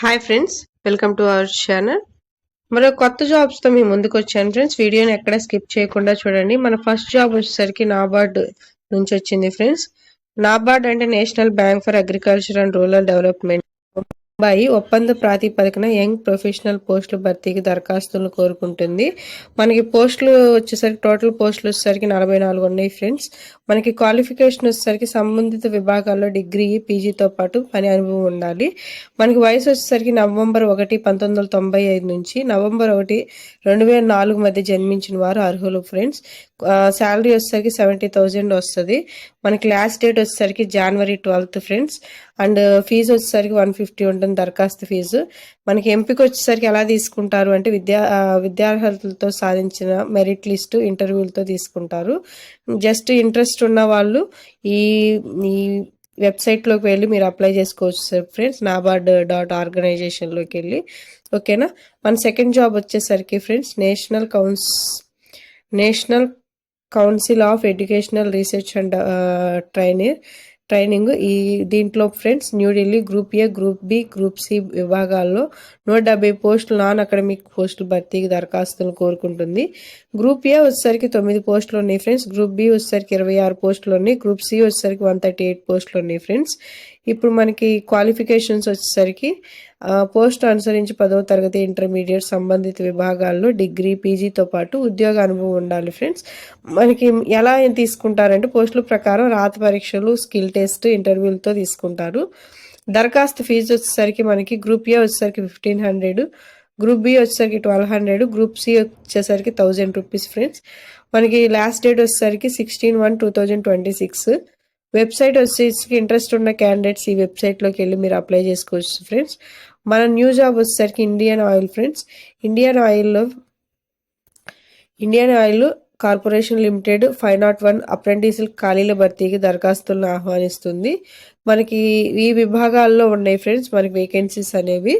Hi friends welcome to our channel మరో కొత్త jobs మీ ముందుకు వచ్చాను ఫ్రెండ్స్ వీడియోని ఎక్కడ స్కిప్ చేయకుండా చూడండి. మన ఫస్ట్ జాబ్ వచ్చేసరికి నాబార్డ్ నుంచి వచ్చింది ఫ్రెండ్స్ నాబార్డ్ అంటే national bank for agriculture and rural development Mumbai ఒప్పంద ప్రాతిపదికన యంగ్ ప్రొఫెషనల్ పోస్టుల భర్తీకి దరఖాస్తులు కోరుకుంటుంది. మనకి పోస్టులు వచ్చేసరికి టోటల్ పోస్టులు వచ్చేసరికి నలభై నాలుగు ఉన్నాయి ఫ్రెండ్స్. మనకి క్వాలిఫికేషన్ వచ్చేసరికి సంబంధిత విభాగాల్లో డిగ్రీ పీజీతో పాటు పని అనుభవం ఉండాలి. మనకి వయసు వచ్చేసరికి నవంబర్ ఒకటి పంతొమ్మిది వందల తొంభై ఐదు నుంచి నవంబర్ ఒకటి రెండు వేల నాలుగు మధ్య జన్మించిన వారు అర్హులు ఫ్రెండ్స్. శాలరీ వచ్చేసరికి సెవెంటీ థౌజండ్ వస్తుంది. మనకి లాస్ట్ డేట్ వచ్చేసరికి జనవరి ట్వెల్త్ ఫ్రెండ్స్. అండ్ ఫీజు వచ్చేసరికి వన్ ఫిఫ్టీ ఉంటుంది దరఖాస్తు ఫీజు. మనకి ఎంపిక వచ్చేసరికి ఎలా తీసుకుంటారు అంటే విద్యా విద్యార్హతలతో సాధించిన మెరిట్ లిస్టు ఇంటర్వ్యూలతో తీసుకుంటారు. జస్ట్ ఇంట్రెస్ట్ ఉన్న వాళ్ళు ఈ ఈ వెబ్సైట్లోకి వెళ్ళి మీరు అప్లై చేసుకోవచ్చు సార్ ఫ్రెండ్స్ నాబార్డ్ డాట్ ఆర్గనైజేషన్లోకి వెళ్ళి. ఓకేనా? మన సెకండ్ జాబ్ వచ్చేసరికి friends national కౌన్స్ national council of educational research and training training ఈ దీంట్లో friends New Delhi group A group B group C విభాగాల్లో నూట డెబ్బై పోస్టులు నాన్ అకాడమిక్ పోస్టులు భర్తీకి దరఖాస్తులు కోరుకుంటుంది. గ్రూప్ ఏ వచ్చేసరికి తొమ్మిది పోస్టులు ఉన్నాయి ఫ్రెండ్స్. గ్రూప్ బి వచ్చేసరికి ఇరవై ఆరు పోస్టులు ఉన్నాయి. గ్రూప్ సి వచ్చేసరికి వన్ థర్టీ ఎయిట్ పోస్టులు ఉన్నాయి ఫ్రెండ్స్. ఇప్పుడు మనకి క్వాలిఫికేషన్స్ వచ్చేసరికి పోస్ట్ అనుసరించి పదవ తరగతి ఇంటర్మీడియట్ సంబంధిత విభాగాల్లో డిగ్రీ పీజీతో పాటు ఉద్యోగ అనుభవం ఉండాలి ఫ్రెండ్స్ మనకి ఎలా తీసుకుంటారంటే పోస్టుల ప్రకారం రాత పరీక్షలు స్కిల్ టెస్ట్ ఇంటర్వ్యూలతో తీసుకుంటారు. దరఖాస్తు ఫీజు వచ్చేసరికి మనకి గ్రూప్ ఏ వచ్చేసరికి ఫిఫ్టీన్ హండ్రెడ్ గ్రూప్ బి వచ్చేసరికి ట్వెల్వ్ హండ్రెడ్ గ్రూప్ సి వచ్చేసరికి థౌజండ్ రూపీస్ ఫ్రెండ్స్ మనకి లాస్ట్ డేట్ వచ్చేసరికి sixteen one two thousand twenty six website వచ్చేసి ఇంట్రెస్ట్ ఉన్న క్యాండిడేట్స్ ఈ వెబ్సైట్లోకి వెళ్ళి మీరు అప్లై చేసుకోవచ్చు ఫ్రెండ్స్ మన న్యూ జాబ్ వచ్చేసరికి ఇండియన్ ఆయిల్ ఫ్రెండ్స్ ఇండియన్ ఆయిల్లో Indian oil corporation limited five nought one apprentice ఖాళీల భర్తీకి దరఖాస్తులను ఆహ్వానిస్తుంది. మనకి ఈ విభాగాల్లో ఉన్నాయి ఫ్రెండ్స్ మనకి వేకెన్సీస్ అనేవి.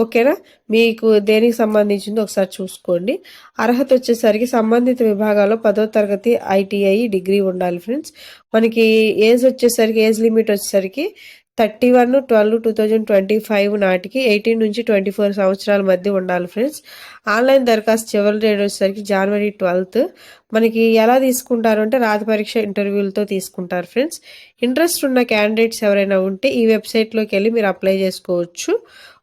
ఓకేనా? మీకు దేనికి సంబంధించింది ఒకసారి చూసుకోండి. అర్హత వచ్చేసరికి సంబంధిత విభాగాల్లో పదో తరగతి ఐటీఐ డిగ్రీ ఉండాలి ఫ్రెండ్స్. మనకి ఏజ్ వచ్చేసరికి ఏజ్ లిమిట్ వచ్చేసరికి thirty one twelve two thousand twenty five నాటికి ఎయిటీన్ నుంచి ట్వంటీ ఫోర్ సంవత్సరాల మధ్య ఉండాలి ఫ్రెండ్స్. ఆన్లైన్ దరఖాస్తు చివరి డేట్ వచ్చేసరికి జనవరి ట్వెల్త్. మనకి ఎలా తీసుకుంటారు అంటే రాత పరీక్ష ఇంటర్వ్యూలతో తీసుకుంటారు ఫ్రెండ్స్. ఇంట్రెస్ట్ ఉన్న క్యాండిడేట్స్ ఎవరైనా ఉంటే ఈ వెబ్సైట్లోకి వెళ్ళి మీరు అప్లై చేసుకోవచ్చు.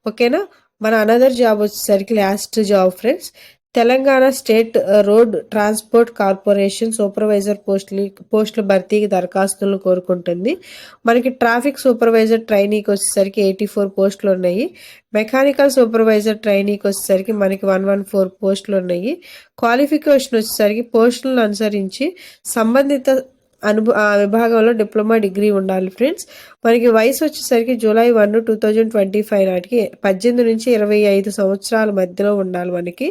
ఓకేనా? మన అనదర్ జాబ్ వచ్చేసరికి last job friends. Telangana state road transport corporation supervisor పోస్టులు పోస్టుల భర్తీకి దరఖాస్తులను కోరుకుంటుంది. మనకి ట్రాఫిక్ సూపర్వైజర్ ట్రైనీకి వచ్చేసరికి ఎయిటీ ఫోర్ పోస్టులు ఉన్నాయి. మెకానికల్ సూపర్వైజర్ ట్రైనీకి వచ్చేసరికి మనకి వన్ వన్ ఫోర్ పోస్టులు ఉన్నాయి. క్వాలిఫికేషన్ వచ్చేసరికి పోస్టులను అనుసరించి సంబంధిత అనుభవ విభాగంలో డిప్లొమా డిగ్రీ ఉండాలి ఫ్రెండ్స్. మనకి వయసు వచ్చేసరికి July one two thousand twenty five నాటికి పద్దెనిమిది నుంచి ఇరవై ఐదు సంవత్సరాల మధ్యలో ఉండాలి మనకి.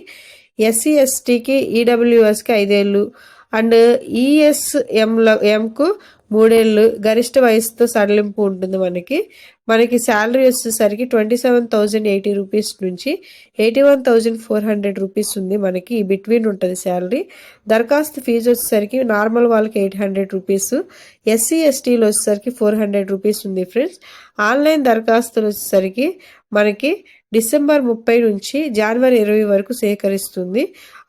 ఎస్సీ ఎస్టీకి ఈడబ్ల్యూఎస్కి ఐదేళ్ళు. అండ్ ఈఎస్ఎంల ఎంకు మూడేళ్ళు గరిష్ట వయసుతో సడలింపు ఉంటుంది మనకి. మనకి శాలరీ వచ్చేసరికి twenty seven thousand eighty rupees నుంచి eighty one thousand four hundred rupees ఉంది మనకి ఈ బిట్వీన్ ఉంటుంది శాలరీ. దరఖాస్తు ఫీజు వచ్చేసరికి నార్మల్ వాళ్ళకి ఎయిట్ హండ్రెడ్ రూపీస్ ఎస్సీ ఎస్టీలు వచ్చేసరికి ఫోర్ హండ్రెడ్ రూపీస్ ఉంది ఫ్రెండ్స్. ఆన్లైన్ దరఖాస్తులు వచ్చేసరికి మనకి డిసెంబర్ ముప్పై నుంచి జనవరి ఇరవై వరకు సేకరిస్తుంది.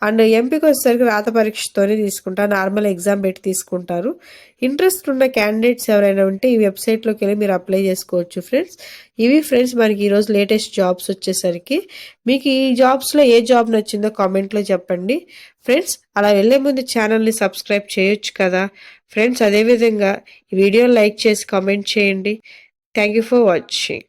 అండ్ ఎంపిక వచ్చేసరికి రాత పరీక్షతోనే తీసుకుంటారు నార్మల్ ఎగ్జామ్ పెట్టి తీసుకుంటారు. ఇంట్రెస్ట్ ఉన్న క్యాండిడేట్స్ ఎవరైనా ఉంటే ఈ వెబ్సైట్లోకి వెళ్ళి మీరు అప్లై చేసుకోవచ్చు ఫ్రెండ్స్ ఇవి ఫ్రెండ్స్ మనకి ఈరోజు లేటెస్ట్ జాబ్స్ వచ్చేసరికి. మీకు ఈ జాబ్స్లో ఏ జాబ్ నచ్చిందో కామెంట్లో చెప్పండి. ఫ్రెండ్స్ అలా వెళ్ళే ముందు ఛానల్ని సబ్స్క్రైబ్ చేయొచ్చు కదా. ఫ్రెండ్స్ అదేవిధంగా ఈ వీడియో లైక్ చేసి కామెంట్ చేయండి. Thank you for watching